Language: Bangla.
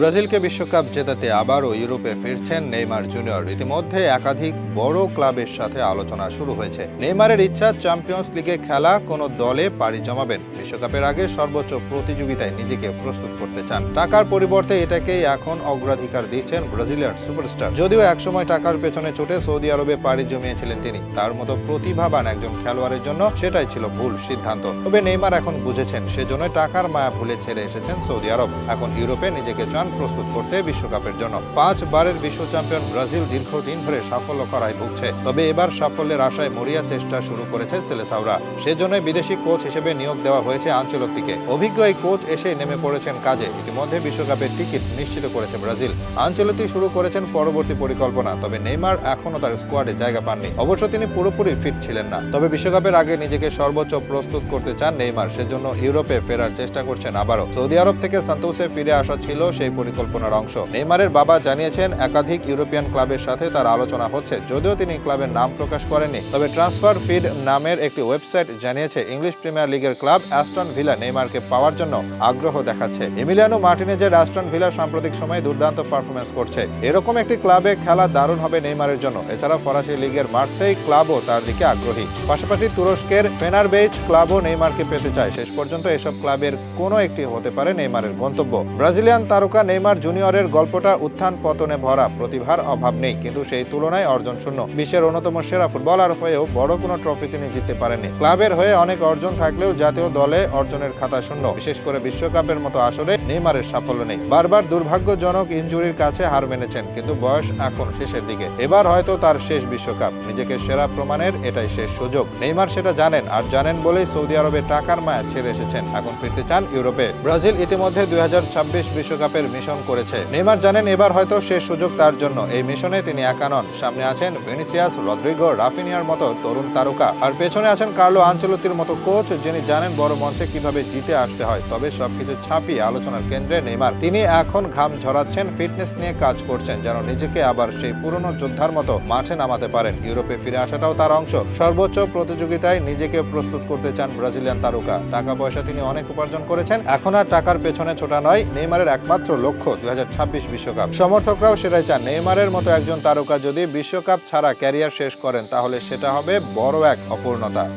ব্রাজিলকে বিশ্বকাপ জেতাতে আবারও ইউরোপে ফিরছেন নেইমার জুনিয়র। ইতিমধ্যে একাধিক বড় ক্লাবের সাথে আলোচনা শুরু হয়েছে। নেইমারের ইচ্ছা চ্যাম্পিয়ন্স লিগে খেলা, কোনো দলে পাড়ি জমাবেন। বিশ্বকাপের আগে সর্বোচ্চ প্রতিযোগিতায় নিজেকে প্রস্তুত করতে চান। টাকার পরিবর্তে এটাকেই এখন অগ্রাধিকার দিচ্ছেন ব্রাজিলিয়ান সুপারস্টার। যদিও একসময় টাকার পেছনে ছুটে সৌদি আরবে পাড়ি জমিয়েছিলেন তিনি, তার মতো প্রতিভাবান একজন খেলোয়াড়ের জন্য সেটাই ছিল ভুল সিদ্ধান্ত। তবে নেইমার এখন বুঝেছেন, সেজন্য টাকার মায়া ভুলে ছেড়ে এসেছেন সৌদি আরব। এখন ইউরোপে নিজেকে চান প্রস্তুত করতে বিশ্বকাপের জন্য পাঁচ বারের বিশ্ব চ্যাম্পিয়ন ব্রাজিল দীর্ঘদিন ধরে সাফল্য করায় ভুগছে। তবে এবার সাফল্যের আশায় মরিয়া চেষ্টা শুরু করেছে সেলেসাওরা সেজন্য বিদেশি কোচ হিসেবে নিয়োগ দেওয়া হয়েছে আঞ্চলতিকে অভিজ্ঞ এই কোচ এসে নেমে পড়েছেন কাজে। ইতিমধ্যে বিশ্বকাপের টিকিট নিশ্চিত করেছে ব্রাজিল। আঞ্চলতি শুরু করেছেন পরবর্তী পরিকল্পনা, তবে নেইমার এখনও তার স্কোয়াডে জায়গা পাননি। অবশ্য তিনি পুরোপুরি ফিট ছিলেন না। তবে বিশ্বকাপের আগে নিজেকে সর্বোচ্চ প্রস্তুত করতে চান নেইমার। সেজন্য ইউরোপে ফেরার চেষ্টা করছেন আবারও। সৌদি আরব থেকে সান্তোসে ফিরে আসা ছিল সেই পরিকল্পনার অংশ। নেইমারের বাবা জানিয়েছেন, একাধিক ইউরোপিয়ান ক্লাবের সাথে তার আলোচনা হচ্ছে, যদিও তিনি ক্লাবের নাম প্রকাশ করেননি। তবে ট্রান্সফার ফিড নামের একটি ওয়েবসাইট জানিয়েছে, ইংলিশ প্রিমিয়ার লিগের ক্লাব অ্যাস্টন ভিলা নেইমারকে পাওয়ার জন্য আগ্রহ দেখাচ্ছে। এমিলিয়ানো মার্টিনেজের অ্যাস্টন ভিলা সাম্প্রতিক সময়ে দুর্দান্ত পারফরমেন্স করছে। এরকম একটি ক্লাবে খেলা দারুণ হবে নেইমারের জন্য। এছাড়া ফরাসি লিগের মার্সেই ক্লাবও তার দিকে আগ্রহী। পাশাপাশি তুরস্কের ফেনারবেজ ক্লাবও নেইমারকে পেতে চায়। শেষ পর্যন্ত এসব ক্লাবের কোনো একটি হতে পারে নেইমারের গন্তব্য। ব্রাজিলিয়ান তারকা নেইমার জুনিয়রের গল্পটা উত্থান পতনে ভরা, প্রতিভার অভাব নেই, কিন্তু সেই তুলনায় অর্জন শূন্য। বিশ্বের অন্যতম সেরা ফুটবলার হয়েও বড় কোনো ট্রফি তিনি জিততে পারেননি। ক্লাবের হয়ে অনেক অর্জন থাকলেও জাতীয় দলে অর্জনের খাতা শূন্য। বিশেষ করে বিশ্বকাপের মতো আসরে নেইমারের সাফল্য নেই। বারবার দুর্ভাগ্যজনক ইনজুরির কাছে হার মেনেছেন, কিন্তু বয়স এখন শেষের দিকে। এবার হয়তো তার শেষ বিশ্বকাপ। নিজেকে সেরা প্রমাণের এটাই শেষ সুযোগ। নেইমার সেটা জানেন, আর জানেন বলেই সৌদি আরবে টাকার মায়া ছেড়ে এসেছেন। এখন ফিরতে চান ইউরোপে। ব্রাজিল ইতিমধ্যে দুই বিশ্বকাপের মিশন করেছে। নেইমার জানেন এবার হয়তো শেষ সুযোগ তার জন্য। এই মিশনে তিনি একা নন। সামনে আছেন ভেনিসিয়াস, রদ্রিগো, রাফিনিয়ার মতো তরুণ তারকা। আর পেছনে আছেন কার্লো আঞ্চলতির মতো কোচ, যিনি জানেন বড় মঞ্চে কীভাবে জিতে আসতে হয়। তবে সবকিছু ছাপিয়ে আলোচনার কেন্দ্রে নেইমার। তিনি এখন ঘাম ঝরাচ্ছেন, ফিটনেস নিয়ে কাজ করছেন, যেন নিজেকে আবার সেই পুরনো যোদ্ধার মতো মাঠে নামাতে পারেন। ইউরোপে ফিরে আসাটাও তার অংশ। সর্বোচ্চ প্রতিযোগিতায় নিজেকে প্রস্তুত করতে চান ব্রাজিলিয়ান তারকা। টাকা পয়সা তিনি অনেক উপার্জন করেছেন। এখন আর টাকার পেছনে ছোটা নয়, নেইমারের একমাত্র লক্ষ্য দুই ছাব্বিশ বিশ্বকাপ। সমর্থকরাও সেটাই চান। নেইমারের মতো একজন তারকা যদি বিশ্বকাপ ছাড়া ক্যারিয়ার শেষ করেন, তাহলে সেটা হবে বড় এক অপূর্ণতা।